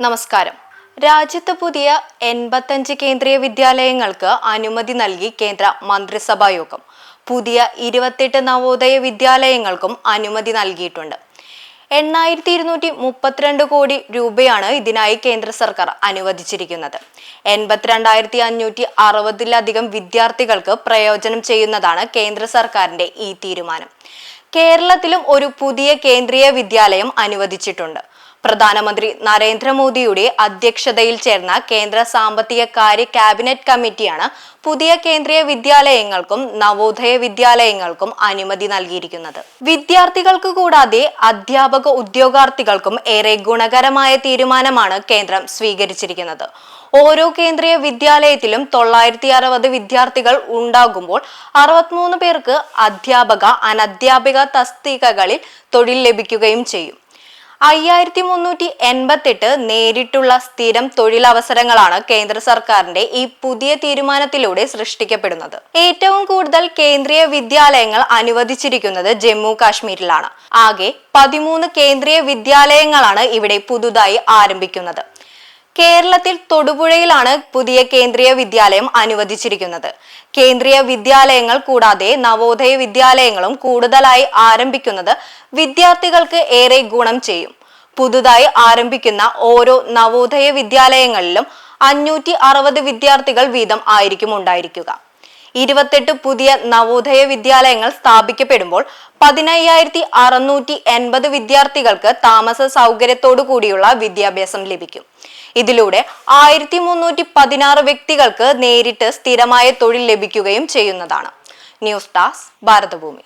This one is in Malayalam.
നമസ്കാരം. രാജ്യത്ത് പുതിയ എൺപത്തഞ്ച് കേന്ദ്രീയ വിദ്യാലയങ്ങൾക്ക് അനുമതി നൽകി കേന്ദ്ര മന്ത്രിസഭാ യോഗം പുതിയ ഇരുപത്തെട്ട് നവോദയ വിദ്യാലയങ്ങൾക്കും അനുമതി നൽകിയിട്ടുണ്ട്. എണ്ണായിരത്തി ഇരുന്നൂറ്റി മുപ്പത്തിരണ്ട് കോടി രൂപയാണ് ഇതിനായി കേന്ദ്ര സർക്കാർ അനുവദിച്ചിരിക്കുന്നത്. എൺപത്തിരണ്ടായിരത്തി അഞ്ഞൂറ്റി അറുപതിലധികം വിദ്യാർത്ഥികൾക്ക് പ്രയോജനം ചെയ്യുന്നതാണ് കേന്ദ്ര സർക്കാരിന്റെ ഈ തീരുമാനം. കേരളത്തിലും ഒരു പുതിയ കേന്ദ്രീയ വിദ്യാലയം അനുവദിച്ചിട്ടുണ്ട്. പ്രധാനമന്ത്രി നരേന്ദ്രമോദിയുടെ അധ്യക്ഷതയിൽ ചേർന്ന കേന്ദ്ര സാമ്പത്തിക കാര്യ ക്യാബിനറ്റ് കമ്മിറ്റിയാണ് പുതിയ കേന്ദ്രീയ വിദ്യാലയങ്ങൾക്കും നവോദയ വിദ്യാലയങ്ങൾക്കും അനുമതി നൽകിയിരിക്കുന്നത്. വിദ്യാർത്ഥികൾക്ക് കൂടാതെ അധ്യാപക ഉദ്യോഗാർത്ഥികൾക്കും ഏറെ ഗുണകരമായ തീരുമാനമാണ് കേന്ദ്രം സ്വീകരിച്ചിരിക്കുന്നത്. ഓരോ കേന്ദ്രീയ വിദ്യാലയത്തിലും തൊള്ളായിരത്തി അറുപത് വിദ്യാർത്ഥികൾ ഉണ്ടാകുമ്പോൾ അറുപത്തിമൂന്ന് പേർക്ക് അധ്യാപക അനധ്യാപിക തസ്തികകളിൽ തൊഴിൽ ലഭിക്കുകയും ചെയ്യും. അയ്യായിരത്തി മുന്നൂറ്റി എൺപത്തെട്ട് നേരിട്ടുള്ള സ്ഥിരം തൊഴിലവസരങ്ങളാണ് കേന്ദ്ര സർക്കാരിന്റെ ഈ പുതിയ തീരുമാനത്തിലൂടെ സൃഷ്ടിക്കപ്പെടുന്നത്. ഏറ്റവും കൂടുതൽ കേന്ദ്രീയ വിദ്യാലയങ്ങൾ അനുവദിച്ചിരിക്കുന്നത് ജമ്മു കാശ്മീരിലാണ്. ആകെ പതിമൂന്ന് കേന്ദ്രീയ വിദ്യാലയങ്ങളാണ് ഇവിടെ പുതുതായി ആരംഭിക്കുന്നത്. കേരളത്തിൽ തൊടുപുഴയിലാണ് പുതിയ കേന്ദ്രീയ വിദ്യാലയം അനുവദിച്ചിരിക്കുന്നത്. കേന്ദ്രീയ വിദ്യാലയങ്ങൾ കൂടാതെ നവോദയ വിദ്യാലയങ്ങളും കൂടുതലായി ആരംഭിക്കുന്നത് വിദ്യാർത്ഥികൾക്ക് ഏറെ ഗുണം ചെയ്യും. പുതുതായി ആരംഭിക്കുന്ന ഓരോ നവോദയ വിദ്യാലയങ്ങളിലും അഞ്ഞൂറ്റി അറുപത് വിദ്യാർത്ഥികൾ വീതം ആയിരിക്കും ഉണ്ടായിരിക്കുക. ഇരുപത്തെട്ട് പുതിയ നവോദയ വിദ്യാലയങ്ങൾ സ്ഥാപിക്കപ്പെടുമ്പോൾ പതിനയ്യായിരത്തി അറുന്നൂറ്റി എൺപത് വിദ്യാർത്ഥികൾക്ക് താമസ സൗകര്യത്തോടു കൂടിയുള്ള വിദ്യാഭ്യാസം ലഭിക്കും. ഇതിലൂടെ ആയിരത്തി മുന്നൂറ്റി പതിനാറ് വ്യക്തികൾക്ക് നേരിട്ട് സ്ഥിരമായ തൊഴിൽ ലഭിക്കുകയും ചെയ്യുന്നതാണ്. News desk Bharatabhoomi.